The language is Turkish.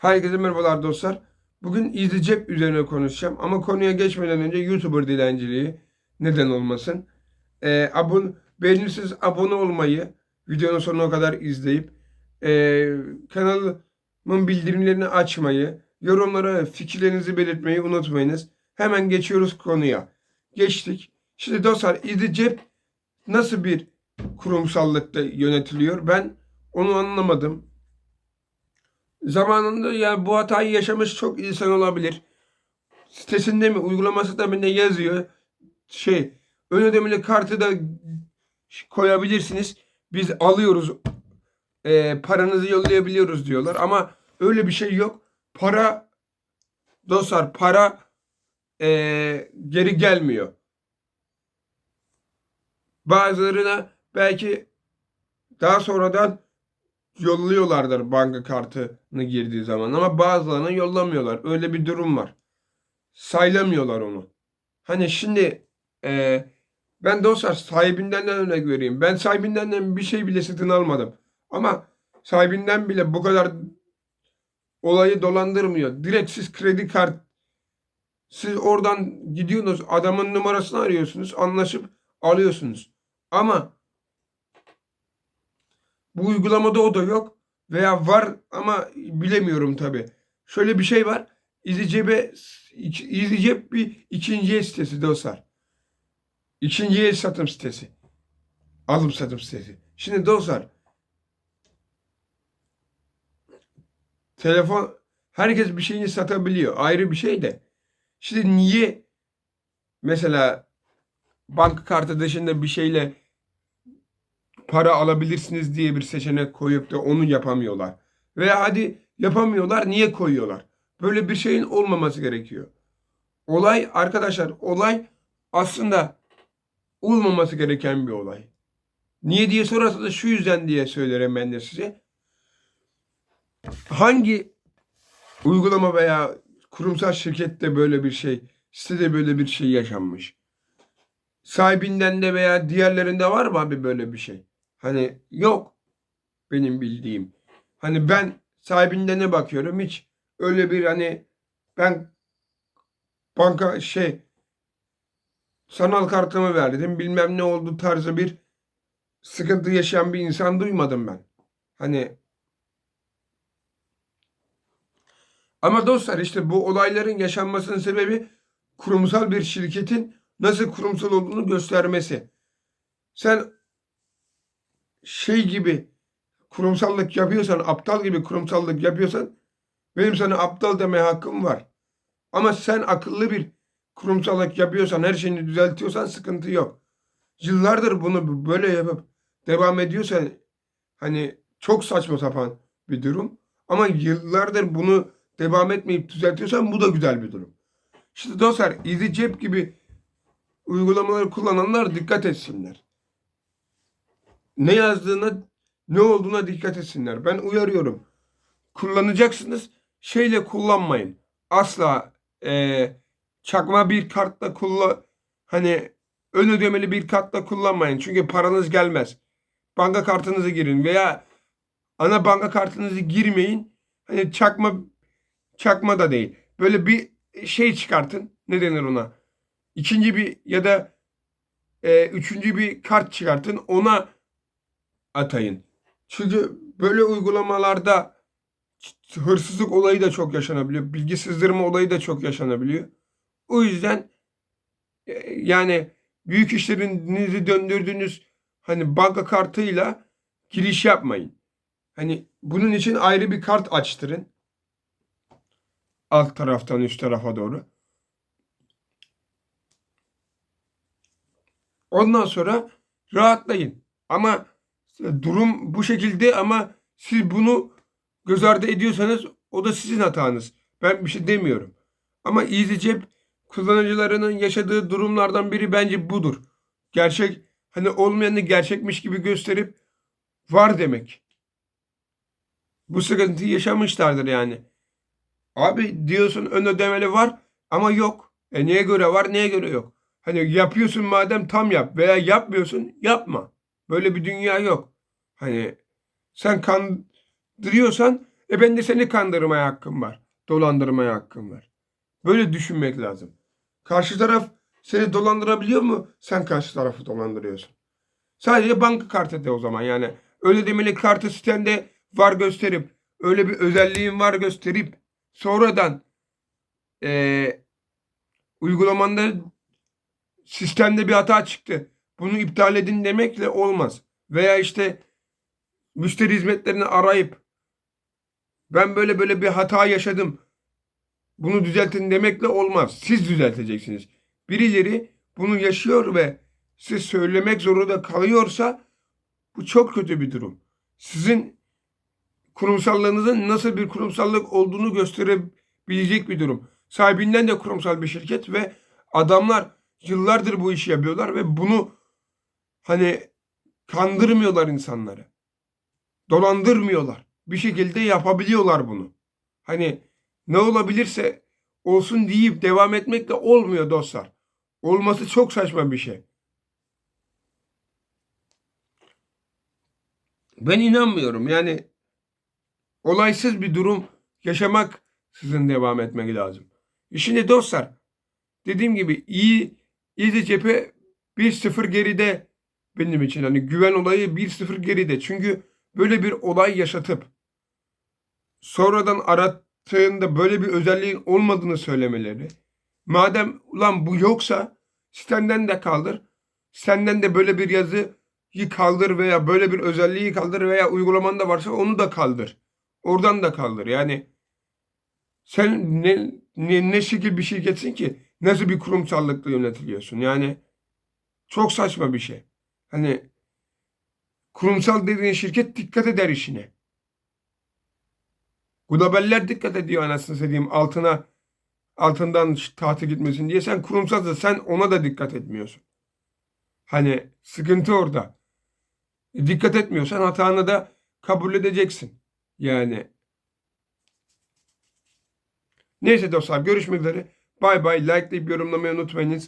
Herkese merhabalar dostlar. Bugün izli cep üzerine konuşacağım ama konuya geçmeden önce YouTuber dilenciliği neden olmasın. Ee, abon, beğenirseniz abone olmayı, videonun sonuna kadar izleyip ee, kanalımın bildirimlerini açmayı, yorumlara fikirlerinizi belirtmeyi unutmayınız. Hemen geçiyoruz konuya. Geçtik. Şimdi dostlar izli cep nasıl bir kurumsallıkta yönetiliyor? Ben onu anlamadım. Zamanında yani bu hatayı yaşamış çok insan olabilir. Sitesinde mi, uygulamasında mı ne yazıyor? Şey, ön ödemeli kartı da koyabilirsiniz. Biz alıyoruz, e, paranızı yollayabiliyoruz diyorlar. Ama öyle bir şey yok. Para, dostlar para e, geri gelmiyor. Bazılarına belki daha sonradan yolluyorlardır banka kartını girdiği zaman ama bazılarına yollamıyorlar. Öyle bir durum var. Saylamıyorlar onu. Hani şimdi e, ben dostlar sahibinden de örnek vereyim. Ben sahibinden de bir şey bile satın almadım. Ama sahibinden bile bu kadar olayı dolandırmıyor. Direkt siz kredi kart siz oradan gidiyorsunuz adamın numarasını arıyorsunuz anlaşıp alıyorsunuz. Ama bu uygulamada o da yok. Veya var ama bilemiyorum tabi. Şöyle bir şey var. İzicebe İzicep bir ikinci el sitesi dostlar. İkinci el satım sitesi. Alım satım sitesi. Şimdi dostlar telefon herkes bir şeyini satabiliyor. Ayrı bir şey de. Şimdi niye mesela banka kartı dışında bir şeyle para alabilirsiniz diye bir seçenek koyup da onu yapamıyorlar. Veya hadi yapamıyorlar niye koyuyorlar? Böyle bir şeyin olmaması gerekiyor. Olay arkadaşlar olay aslında olmaması gereken bir olay. Niye diye sorarsanız şu yüzden diye söylerim ben de size. Hangi uygulama veya kurumsal şirkette böyle bir şey, sitede böyle bir şey yaşanmış? Sahibinden de veya diğerlerinde var mı abi böyle bir şey? Hani yok benim bildiğim. Hani ben sahibinden ne bakıyorum hiç öyle bir hani ben banka şey sanal kartımı verdim bilmem ne oldu tarzı bir sıkıntı yaşayan bir insan duymadım ben. Hani ama dostlar işte bu olayların yaşanmasının sebebi kurumsal bir şirketin nasıl kurumsal olduğunu göstermesi. Sen şey gibi kurumsallık yapıyorsan, aptal gibi kurumsallık yapıyorsan benim sana aptal deme hakkım var. Ama sen akıllı bir kurumsallık yapıyorsan, her şeyini düzeltiyorsan sıkıntı yok. Yıllardır bunu böyle yapıp devam ediyorsan hani çok saçma sapan bir durum. Ama yıllardır bunu devam etmeyip düzeltiyorsan bu da güzel bir durum. İşte dostlar Easy Cep gibi uygulamaları kullananlar dikkat etsinler ne yazdığına ne olduğuna dikkat etsinler. Ben uyarıyorum. Kullanacaksınız. Şeyle kullanmayın. Asla e, çakma bir kartla kullan hani ön ödemeli bir kartla kullanmayın. Çünkü paranız gelmez. Banka kartınızı girin veya ana banka kartınızı girmeyin. Hani çakma çakma da değil. Böyle bir şey çıkartın. Ne denir ona? İkinci bir ya da e, üçüncü bir kart çıkartın. Ona atayın. Çünkü böyle uygulamalarda hırsızlık olayı da çok yaşanabiliyor. Bilgi sızdırma olayı da çok yaşanabiliyor. O yüzden e, yani büyük işlerinizi döndürdüğünüz hani banka kartıyla giriş yapmayın. Hani bunun için ayrı bir kart açtırın. Alt taraftan üst tarafa doğru. Ondan sonra rahatlayın. Ama durum bu şekilde ama siz bunu göz ardı ediyorsanız o da sizin hatanız. Ben bir şey demiyorum. Ama EasyCep kullanıcılarının yaşadığı durumlardan biri bence budur. Gerçek hani olmayanı gerçekmiş gibi gösterip var demek. Bu sıkıntıyı yaşamışlardır yani. Abi diyorsun ön ödemeli var ama yok. E neye göre var neye göre yok. Hani yapıyorsun madem tam yap veya yapmıyorsun yapma. Böyle bir dünya yok. Hani sen kandırıyorsan E ben de seni kandırmaya hakkım var. Dolandırmaya hakkım var. Böyle düşünmek lazım. Karşı taraf seni dolandırabiliyor mu? Sen karşı tarafı dolandırıyorsun. Sadece banka kartı de o zaman yani. Öyle demeli kartı sitende var gösterip öyle bir özelliğin var gösterip sonradan eee uygulamanda sistemde bir hata çıktı. Bunu iptal edin demekle olmaz. Veya işte müşteri hizmetlerini arayıp ben böyle böyle bir hata yaşadım. Bunu düzeltin demekle olmaz. Siz düzelteceksiniz. Birileri bunu yaşıyor ve siz söylemek zorunda kalıyorsa bu çok kötü bir durum. Sizin kurumsallığınızın nasıl bir kurumsallık olduğunu gösterebilecek bir durum. Sahibinden de kurumsal bir şirket ve adamlar yıllardır bu işi yapıyorlar ve bunu hani kandırmıyorlar insanları. Dolandırmıyorlar. Bir şekilde yapabiliyorlar bunu. Hani ne olabilirse olsun deyip devam etmekle olmuyor dostlar. Olması çok saçma bir şey. Ben inanmıyorum. Yani olaysız bir durum yaşamak sizin devam etmek lazım. Şimdi dostlar dediğim gibi iyi İyice cephe 1-0 geride benim için. Hani güven olayı 1-0 geride. Çünkü böyle bir olay yaşatıp sonradan arattığında böyle bir özelliğin olmadığını söylemeleri. Madem ulan bu yoksa sitenden de kaldır. Senden de böyle bir yazıyı kaldır veya böyle bir özelliği kaldır veya uygulamanda varsa onu da kaldır. Oradan da kaldır. Yani sen ne, ne, ne şekil bir şirketsin ki nasıl bir kurumsallıkla yönetiliyorsun? Yani çok saçma bir şey. Hani kurumsal dediğin şirket dikkat eder işine. Globaller dikkat ediyor anasını satayım altına altından tahta gitmesin diye. Sen kurumsalsın sen ona da dikkat etmiyorsun. Hani sıkıntı orada. E, dikkat etmiyorsan hatanı da kabul edeceksin. Yani Neyse dostlar görüşmek üzere. Bay bay. Like'layıp yorumlamayı unutmayınız.